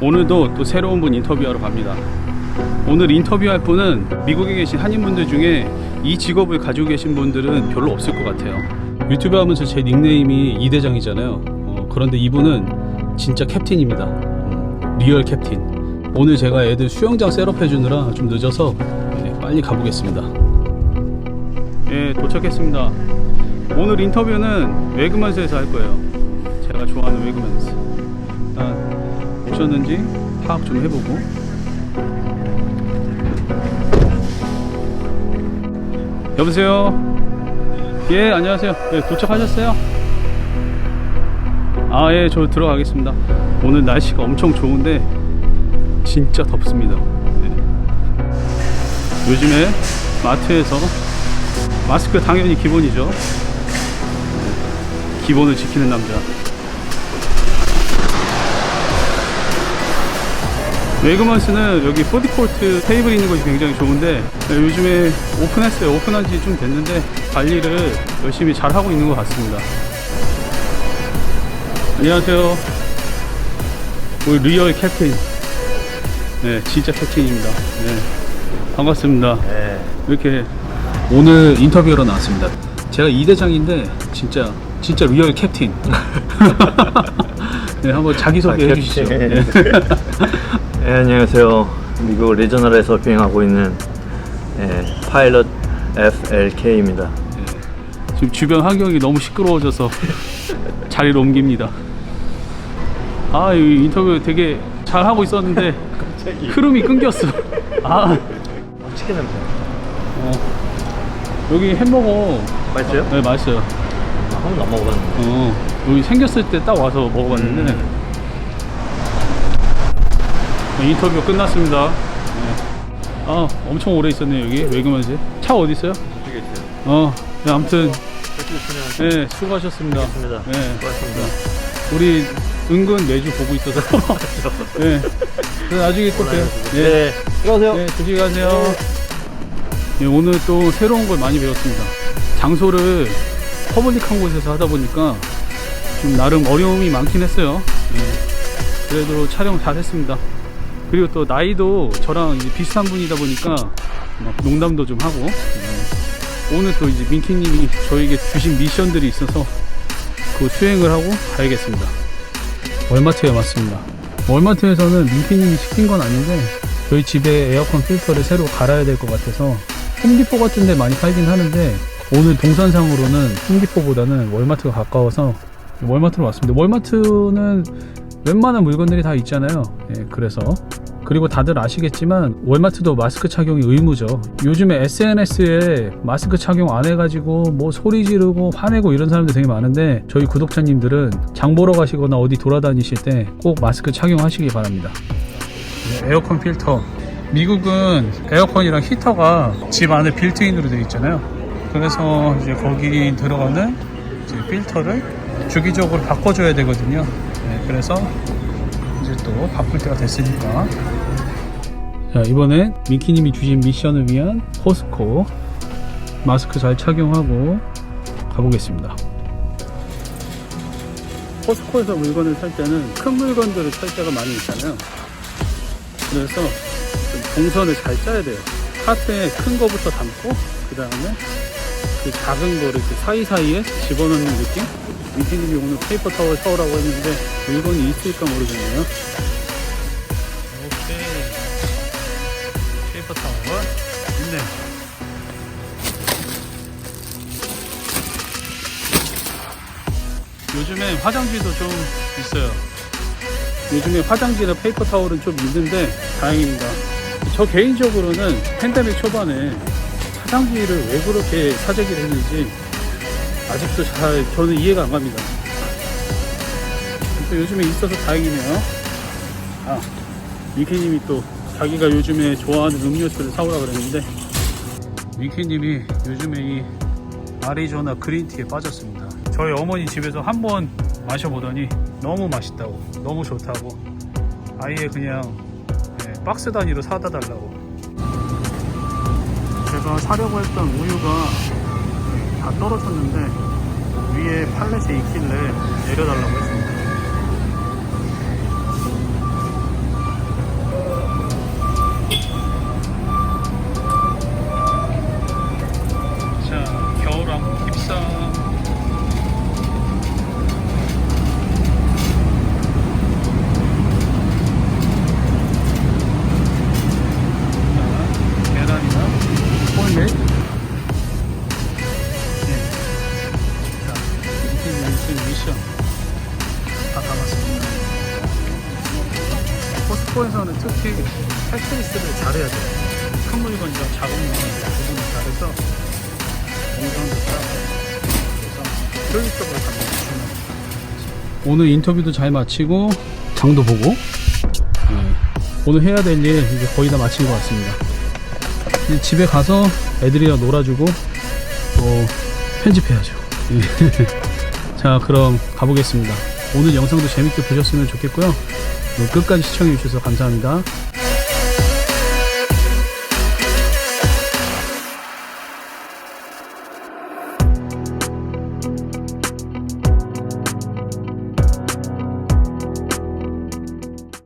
오늘도 또 새로운 분 인터뷰하러 갑니다. 오늘 인터뷰할 분은 미국에 계신 한인분들 중에 이 직업을 가지고 계신 분들은 별로 없을 것 같아요. 유튜브 하면서 제 닉네임이 이대장이잖아요. 어, 그런데 이분은 진짜 캡틴입니다. 음, 리얼 캡틴. 오늘 제가 애들 수영장 셋업 해주느라 좀 늦어서 네, 빨리 가보겠습니다. 예, 도착했습니다. 오늘 인터뷰는 외그먼스에서 할 거예요. 제가 좋아하는 외그먼스. 일단 오셨는지 파악 좀 해보고. 여보세요. 예, 안녕하세요. 예, 도착하셨어요? 아, 예, 저 들어가겠습니다. 오늘 날씨가 엄청 좋은데 진짜 덥습니다. 네. 요즘에 마트에서 마스크 당연히 기본이죠. 네. 기본을 지키는 남자. 웨그먼스는 여기 푸드코트 테이블 있는 곳이 굉장히 좋은데 네, 요즘에 오픈했어요. 오픈한 지 좀 됐는데 관리를 열심히 잘 하고 있는 것 같습니다. 안녕하세요. 우리 리얼 캡틴. 네, 진짜 캡틴입니다. 네, 반갑습니다. 네. 이렇게 오늘 인터뷰로 나왔습니다. 제가 이 대장인데 진짜 진짜 리얼 캡틴. 네, 한번 자기 소개 아, 해주시죠. 캡틴. 네. 네, 안녕하세요. 미국 리저널에서 비행하고 있는 예, 파일럿 FLK입니다. 지금 주변 환경이 너무 시끄러워져서 자리를 옮깁니다. 아, 이 인터뷰 되게 잘 하고 있었는데 흐름이 끊겼어. 아, 치킨 냄새. 어. 여기 햄버거 맛있어요? 네, 맛있어요. 한 번도 안 먹어봤는데. 어, 여기 생겼을 때 딱 와서 먹어봤는데 음. 네, 인터뷰 끝났습니다. 네. 아, 엄청 오래 있었네요 여기 외교면서. 차 어디 있어요? 저쪽에 있어요. 어, 네, 아무튼 저쪽에 있으면 네, 수고하셨습니다. 좋습니다. 네, 고맙습니다. 우리 은근 매주 보고 있어서. 네, 나중에 또 봬요. 네, 네. 들어가세요. 네, 조심히 가세요. 네, 오늘 또 새로운 걸 많이 배웠습니다. 장소를 퍼블릭한 곳에서 하다 보니까 좀 나름 어려움이 많긴 했어요. 네, 그래도 촬영 잘 했습니다. 그리고 또 나이도 저랑 이제 비슷한 분이다 보니까 막 농담도 좀 하고 네. 오늘 또 이제 민키님이 저에게 주신 미션들이 있어서 그 수행을 하고 가야겠습니다. 월마트에 왔습니다. 월마트에서는 민키님이 시킨 건 아닌데 저희 집에 에어컨 필터를 새로 갈아야 될 것 같아서 홈디포 같은 데 많이 팔긴 하는데 오늘 동선상으로는 홈디포보다는 월마트가 가까워서 월마트로 왔습니다. 월마트는 웬만한 물건들이 다 있잖아요. 예, 그래서 그리고 다들 아시겠지만 월마트도 마스크 착용이 의무죠. 요즘에 SNS에 마스크 착용 안 해가지고 뭐 소리 지르고 화내고 이런 사람들 되게 많은데 저희 구독자님들은 장 보러 가시거나 어디 돌아다니실 때 꼭 마스크 착용하시기 바랍니다. 네, 에어컨 필터. 미국은 에어컨이랑 히터가 집 안에 빌트인으로 되어 있잖아요. 그래서 이제 거기 들어가는 이제 필터를 주기적으로 바꿔줘야 되거든요. 네, 그래서 이제 또 바꿀 때가 됐으니까. 자, 이번엔 미키님이 주신 미션을 위한 포스코 마스크 잘 착용하고 가보겠습니다. 포스코에서 물건을 살 때는 큰 물건들을 살 때가 많이 있잖아요. 그래서 좀 동선을 잘 짜야 돼요. 카트에 큰 거부터 담고 그 다음에 그 작은 거를 이렇게 사이사이에 집어넣는 느낌? 민키님이 오늘 페이퍼 타월 사오라고 했는데 물건이 있을까 모르겠네요. 오케이. 페이퍼 타월 있네. 요즘에 화장지도 좀 있어요. 요즘에 화장지나 페이퍼 타월은 좀 있는데 다행입니다. 저 개인적으로는 팬데믹 초반에 화장지를 왜 그렇게 사재기를 했는지 아직도 잘 저는 이해가 안 갑니다. 또 요즘에 있어서 다행이네요. 아, 민키님이 또 자기가 요즘에 좋아하는 음료수를 사오라 그랬는데 민키님이 요즘에 이 아리조나 그린티에 빠졌습니다. 저희 어머니 집에서 한 번 마셔보더니 너무 맛있다고, 너무 좋다고, 아예 그냥 네, 박스 단위로 사다 달라고. 제가 사려고 했던 우유가 다 떨어졌는데 위에 팔렛에 있길래. 내려달라고 했습니 포스코에서는 특히 테트리스를 잘해야 돼요. 큰 물건이랑 작은 물건 구분을 잘해서 영상도 짜고 그래서 효율적으로 중요합니다. 오늘 인터뷰도 잘 마치고 장도 보고 네. 오늘 해야 될 일 이제 거의 다 마친 것 같습니다. 이제 집에 가서 애들이랑 놀아주고 또 편집해야죠. 예. 자, 그럼 가보겠습니다. 오늘 영상도 재밌게 보셨으면 좋겠고요. 끝까지 시청해주셔서 감사합니다.